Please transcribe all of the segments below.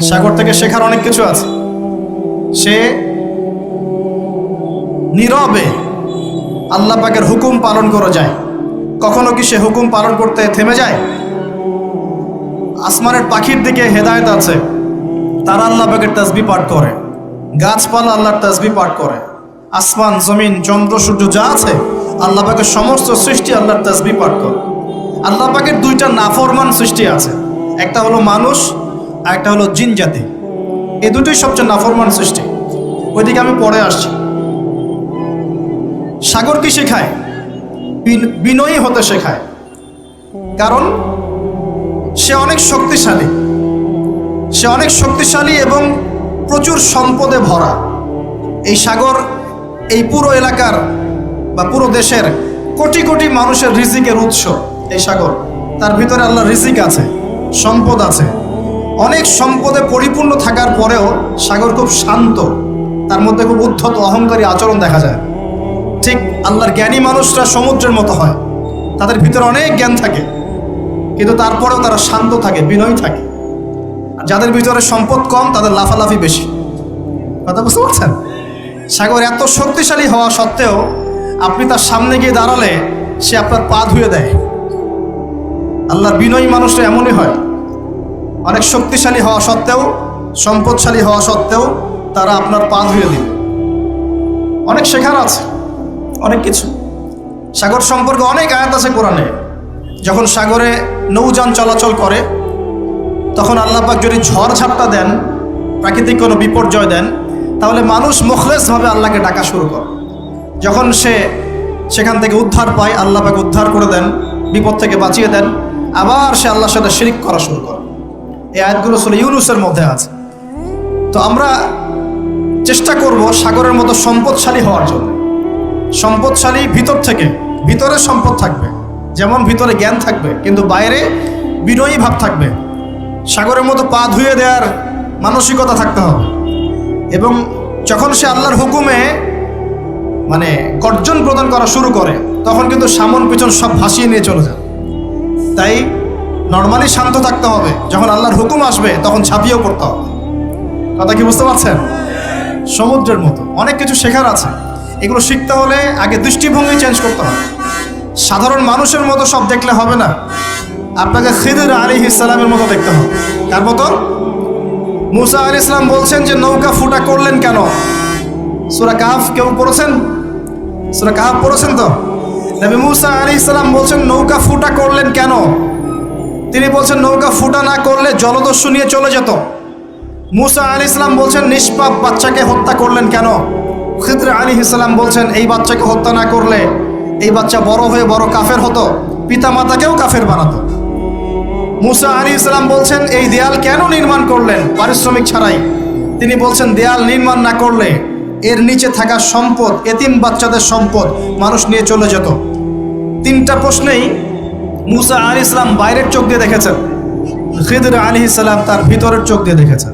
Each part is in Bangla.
সাগর থেকে শেখার অনেক কিছু আছে। সে নীরবে আল্লাহ পাকের হুকুম পালন করে যায়। কখনো কি সে হুকুম পালন করতে থেমে যায়? আসমানের পাখির দিকে হেদায়েত আছে। তারা আল্লাহ পাকের তাসবি পাঠ করে। গাছপালা আল্লাহর তাসবি পাঠ করে। আসমান, জমিন, চন্দ্র, সূর্য যা আছে, আল্লাহ পাকের সমস্ত সৃষ্টি আল্লাহর তাসবি পাঠ করে। আল্লাহ পাকের দুইটা নাফরমান সৃষ্টি আছে। একটা হলো মানুষ আর একটা হলো জিন জাতি। এই দুটোই সবচেয়ে নাফরমান সৃষ্টি। ওইদিকে আমি পরে আসছি। সাগর কি শেখায়? বিন- বিনয়ী হতে শেখায়। কারণ সে অনেক শক্তিশালী। সে অনেক শক্তিশালী এবং প্রচুর সম্পদে ভরা। এই সাগর এই পুরো এলাকার বা পুরো দেশের কোটি কোটি মানুষের রিজিকের উৎস এই সাগর। তার ভিতরে আল্লাহ রিজিক আছে, সম্পদ আছে। অনেক সম্পদে পরিপূর্ণ থাকার পরেও সাগর খুব শান্ত। তার মধ্যে খুব উদ্ধত অহংকারী আচরণ দেখা যায়। ঠিক আল্লাহর জ্ঞানী মানুষরা সমুদ্রের মতো হয়। তাদের ভিতরে অনেক জ্ঞান থাকে। কিন্তু তারপরেও তারা শান্ত থাকে, বিনয়ী থাকে। আর যাদের ভিতরে সম্পদ কম, তাদের লাফালাফি বেশি। কথা বুঝতে পারছেন? সাগর এত শক্তিশালী হওয়া সত্ত্বেও আপনি তার সামনে গিয়ে দাঁড়ালে সে আপনার পা ধুয়ে দেয়। আল্লাহর বিনয়ী মানুষরা এমনই হয়। অনেক শক্তিশালী হওয়া সত্ত্বেও, সম্পদশালী হওয়া সত্ত্বেও তারা আপনার পা ধুয়ে দিবে অনেক শেখার আছে, অনেক কিছু। সাগর সম্পর্কে অনেক আয়াত আছে কোরআনে। যখন সাগরে নৌযান চলাচল করে, তখন আল্লাহ পাক যদি ঝড় ঝাপটা দেন, প্রাকৃতিক কোনো বিপর্যয় দেন, তাহলে মানুষ মুখলেসভাবে আল্লাহকে ডাকা শুরু করে। যখন সে সেখান থেকে উদ্ধার পায়, আল্লাহ পাক উদ্ধার করে দেন, বিপদ থেকে বাঁচিয়ে দেন, আবার সে আল্লাহর সাথে শিরিক করা শুরু করে। এই আয়াতগুলো আসলে ইউনুসের মধ্যে আছে। তো আমরা চেষ্টা করব সাগরের মতো সম্পদশালী হওয়ার জন্য। সম্পদশালী ভিতর থেকে, ভিতরে সম্পদ থাকবে। যেমন ভিতরে জ্ঞান থাকবে, কিন্তু বাইরে বিনয়ী ভাব থাকবে। সাগরের মতো পা ধুয়ে দেওয়ার মানসিকতা থাকতে হবে। এবং যখন সে আল্লাহর হুকুমে মানে গর্জন প্রদান করা শুরু করে, তখন কিন্তু সামন পিছন সব ভাসিয়ে নিয়ে চলে যায়। তাই নর্মালি শান্ত থাকতে হবে। যখন আল্লাহর হুকুম আসবে, তখন ঝাঁপিয়েও পড়তে হবে। কথা কি বুঝতে পারছেন? সমুদ্রের মতো। অনেক কিছু শেখার আছে। এগুলো শিখতে হলে আগে দৃষ্টিভঙ্গি চেঞ্জ করতে হবে। সাধারণ মানুষের মতো সব দেখলে হবে না। আপনাকে খিদির আলী ইসলামের মতো দেখতে হবে। তার মতো? মুসা আলী ইসলাম বলছেন যে, নৌকা ফুটা করলেন কেন? সুরা কাহাফ কেউ পড়েছেন? সুরা কাহাফ পড়েছেন তো? নবী মুসা আলী ইসলাম বলছেন, নৌকা ফুটা করলেন কেন? তিনি বলছেন, নৌকা ফুটা না করলে জলদস্যু নিয়ে চলে যেত। মুসা আলী ইসলাম বলছেন, নিষ্পাপ বাচ্চাকে হত্যা করলেন কেন? খিদ্র আলী ইসলাম বলছেন, এই বাচ্চাকে হত্যা না করলে এই বাচ্চা বড় হয়ে বড় কাফের হতো পিতা মাতাকেও কাফের বানাতো। মুসা আলী ইসলাম বলছেন, এই দেয়াল কেন নির্মাণ করলেন? পারিশ্রমিক ছাড়াই। তিনি বলছেন, দেয়াল নির্মাণ না করলে এর নিচে থাকা সম্পদ, এতিম বাচ্চাদের সম্পদ মানুষ নিয়ে চলে যেত। তিনটা প্রশ্নেই মুসা আলী ইসলাম বাইরের চোখ দিয়ে দেখেছেন। খিদর আলী ইসলাম তার ভিতরের চোখ দিয়ে দেখেছেন।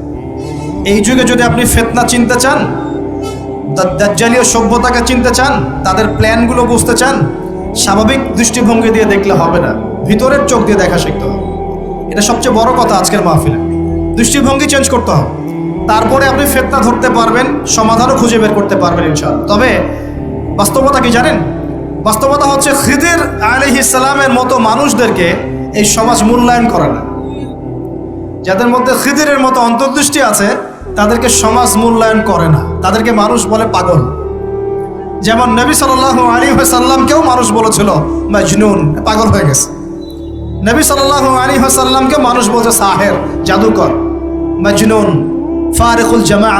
এই যুগে যদি আপনি ফেতনা চিনতে চান দাজ্জালীয় সভ্যতাকে চিনতে চান, তাদের প্ল্যানগুলো বুঝতে চান, স্বাভাবিক দৃষ্টিভঙ্গি দিয়ে দেখলে হবে না। ভিতরের চোখ দিয়ে দেখা শিখতে হবে। এটা সবচেয়ে বড় কথা আজকের মাহফিলে। দৃষ্টিভঙ্গি চেঞ্জ করতে হবে। তারপরে আপনি ফেতনা ধরতে পারবেন, সমাধানও খুঁজে বের করতে পারবেন ইনশাআল্লাহ। তবে বাস্তবতা কি জানেন? বাস্তবতা হচ্ছে খিদির আলি ইসলামের মতো মানুষদেরকে এই সমাজ মূল্যায়ন করে না। যাদের মধ্যে খিদিরের মতো অন্তর্দৃষ্টি আছে, তাদেরকে সমাজ মূল্যায়ন করে না। তাদেরকে মানুষ বলে পাগল। যেমন নবী সাল্লাহ আলী সাল্লামকেও মানুষ বলেছিল, মাজনুন, পাগল হয়ে গেছে। নবী সাল্লাহ আলী সাল্লামকেও মানুষ বলছে, সাহের, জাদুকর, মাজনুন, ফারেকুল জামা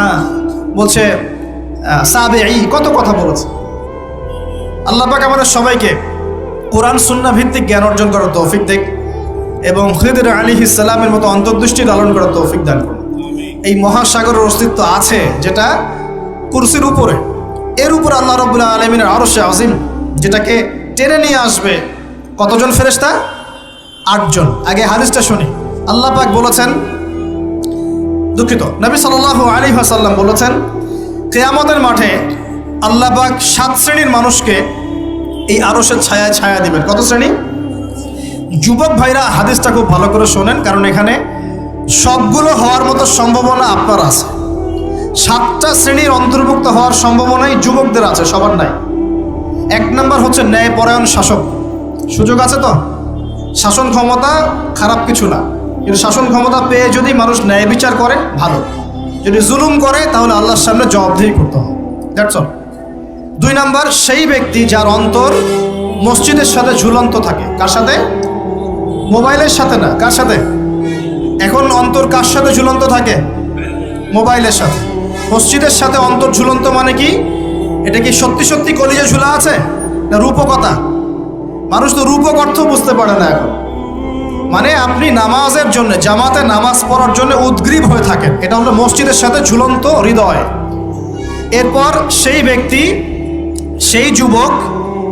বলছে সাবে কত কথা বলেছে। আল্লাহ পাক আমাদের সবাইকে কোরআন সুন্না ভিত্তিক জ্ঞান অর্জন করার তৌফিক দেখ এবং খিদির আলী ইসলামের মতো অন্তর্দৃষ্টি লালন করার তৌফিক দান করুন। এই মহাসাগরের অস্তিত্ব আছে যেটা কুরসির উপরে। এর উপর আল্লাহ রবুল্লাহ আলমিনের আরও সে আজিম যেটাকে টেনে নিয়ে আসবে কতজন ফেরেস্তা আটজন। আগে হাদিসটা শুনি। আল্লাহ পাক বলেছেন, দুঃখিত, নবী সাল্লাহ আলী হাসাল্লাম বলেছেন, কেয়ামতের মাঠে আল্লাহ পাক সাত শ্রেণির মানুষকে এই আরসের ছায়া ছায়া দিবেন। কত শ্রেণি? যুবক ভাইরা হাদিসটা খুব ভালো করে শোনেন, কারণ এখানে সবগুলো হওয়ার মতো সম্ভাবনা আপনার আছে। সাতটা শ্রেণির অন্তর্ভুক্ত হওয়ার সম্ভাবনাই যুবকদের আছে, সবার নাই। এক নম্বর হচ্ছে ন্যায়পরায়ণ শাসক। সুযোগ আছে তো? শাসন ক্ষমতা খারাপ কিছু না। কিন্তু শাসন ক্ষমতা পেয়ে যদি মানুষ ন্যায় বিচার করে, ভালো। যদি জুলুম করে, তাহলে আল্লাহর সামনে জবাবদিহি করতে হবে। দ্যাটস অল দুই নাম্বার, সেই ব্যক্তি যার অন্তর মসজিদের সাথে ঝুলন্ত থাকে। কার সাথে? মোবাইলের সাথে না। কার সাথে? এখন অন্তর কার সাথে ঝুলন্ত থাকে? মোবাইলের সাথে। মসজিদের সাথে অন্তর ঝুলন্ত মানে কি? এটা কি সত্যি সত্যি কলিজে ঝুলা আছে? না রূপকতা? মানুষ তো রূপক অর্থ বুঝতে পারে না এখন। মানে আপনি নামাজের জন্য, জামাতে নামাজ পড়ার জন্য উদ্গ্রীব হয়ে থাকেন। এটা হলো মসজিদের সাথে ঝুলন্ত হৃদয়। এরপর সেই ব্যক্তি সেই যুবক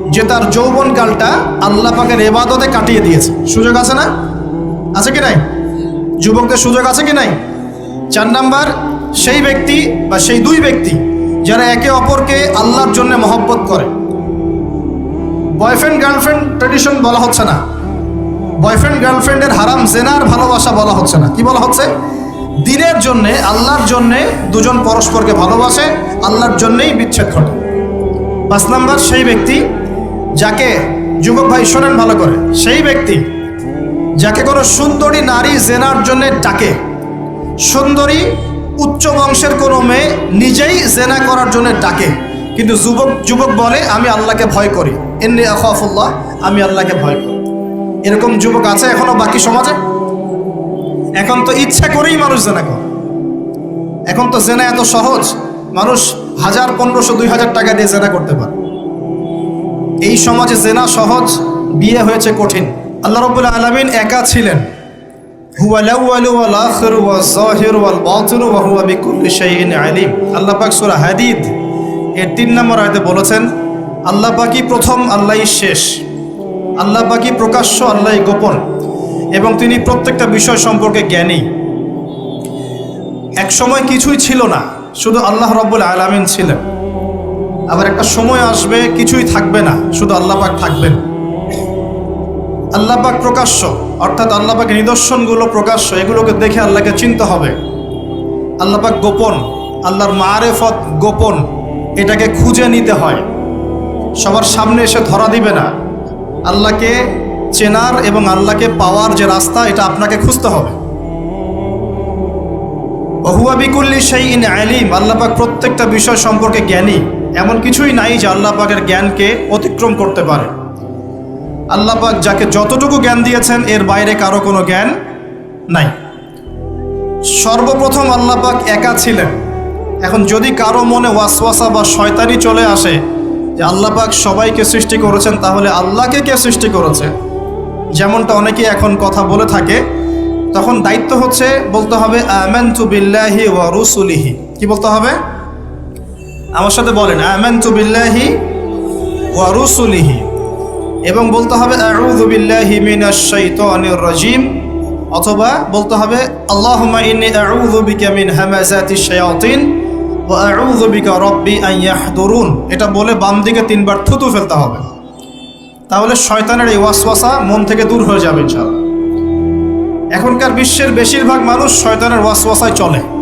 যে তার যৌবনকালটা আল্লাহ পাকের এবাদতে কাটিয়ে দিয়েছে। সুযোগ আছে না? আছে কি নাই? যুবকদের সুযোগ আছে কি নাই? চার নাম্বার, সেই ব্যক্তি বা সেই দুই ব্যক্তি যারা একে অপরকে আল্লাহর জন্য মহব্বত করে। বয়ফ্রেন্ড, গার্লফ্রেন্ড ট্রেডিশন বলা হচ্ছে না। বয়ফ্রেন্ড, গার্লফ্রেন্ডের হারাম জেনার ভালোবাসা বলা হচ্ছে না। কি বলা হচ্ছে? দিনের জন্যে, আল্লাহর জন্যে দুজন পরস্পরকে ভালোবাসে, আল্লাহর জন্যেই বিচ্ছেদ ঘটে। পাঁচ নাম্বার সেই ব্যক্তি যাকে যুবক ভাই শোনেন ভালো করে। সেই ব্যক্তি যাকে কোনো সুন্দরী নারী জেনার জন্য ডাকে। সুন্দরী উচ্চ বংশের কোনো মেয়ে নিজেই জেনা করার জন্য ডাকে। কিন্তু যুবক যুবক বলে, আমি আল্লাহকে ভয় করি। এমনি আখাফুল্লাহ, আমি আল্লাহকে ভয় করি। এরকম যুবক আছে এখনও বাকি সমাজে? এখন তো ইচ্ছা করেই মানুষ জেনা করে। এখন তো জেনা এত সহজ। মানুষ হাজার পনেরোশো, দুই হাজার টাকা দিয়ে জেনা করতে পারে। এই সমাজে জেনা সহজ, বিয়ে হয়েছে কঠিন। আল্লাহ রবুল্লা আলমিন একা ছিলেন। হুয়া আল-আউয়ালু ওয়াল আখিরু ওয়াজ যাহিরু ওয়াল বাতিনু ওয়া হুয়া বিকুল্লি শাইইন আলিম। আল্লাহ পাক সূরা হাদিদ এর তিন নম্বর আয়াতে বলেছেন, আল্লাহ পাকই প্রথম, আল্লাহই শেষ। আল্লাহ পাকই প্রকাশ্য, আল্লাহই গোপন। এবং তিনি প্রত্যেকটা বিষয় সম্পর্কে জ্ঞানী। এক সময় কিছুই ছিল না। শুধু আল্লাহ রব্বুল আলামিন ছিলেন। আবার একটা সময় আসবে, কিছুই থাকবে না, শুধু আল্লাহ পাক থাকবেন। আল্লাহ পাক প্রকাশ্য, অর্থাৎ আল্লাহ পাকের নিদর্শনগুলো প্রকাশ্য, এগুলোকে দেখে আল্লাহকে চিনতে হবে। আল্লাহ পাক গোপন, আল্লাহর মারেফত গোপন, এটাকে খুঁজে নিতে হয়। সবার সামনে এসে ধরা দিবে না। আল্লাহকে চেনার এবং আল্লাহকে পাওয়ার যে রাস্তা, এটা আপনাকে খুঁজতে হবে। ওহুয়া বিকুল্লি সেই ইন আলিম, আল্লাহ পাক প্রত্যেকটা বিষয় সম্পর্কে জ্ঞানী। এমন কিছুই নাই যে আল্লাহ পাকের জ্ঞানকে অতিক্রম করতে পারে। আল্লাহ পাক যাকে যতটুকু জ্ঞান দিয়েছেন, এর বাইরে কারও কোনো জ্ঞান নাই। সর্বপ্রথম আল্লাহ পাক একা ছিলেন। এখন যদি কারও মনে ওয়াসওয়াসা বা শয়তানি চলে আসে যে আল্লাহ পাক সবাইকে সৃষ্টি করেছেন, তাহলে আল্লাহকে কে সৃষ্টি করেছে? যেমনটা অনেকে এখন কথা বলে থাকে তখন দায়িত্ব হচ্ছে বলতে হবে আমেনতু বিল্লাহি ওয়া রুসুলিহি। কি বলতে হবে? আমার সাথে বলেন, আমেনতু বিল্লাহি ওয়া রুসুলিহি। এবং বলতে হবে, আউযু বিল্লাহি মিনাশ শাইতানির রাজিম। অথবা বলতে হবে, আল্লাহুম্মা ইন্নী আউযু বিকা মিন হামাজাতিশ শায়াতিন ওয়া আউযু বিকা রাব্বি আন ইয়াহদুরুন। এটা বলে বাম দিকে তিনবার থুতু ফেলতে হবে। তাহলে শয়তানের এই ওয়াসওয়াসা মন থেকে দূর হয়ে যাবে ইনশাআল্লাহ। এখনকার বিশ্বের বেশিরভাগ মানুষ শয়তানের ওয়াসওয়াসায় চলে।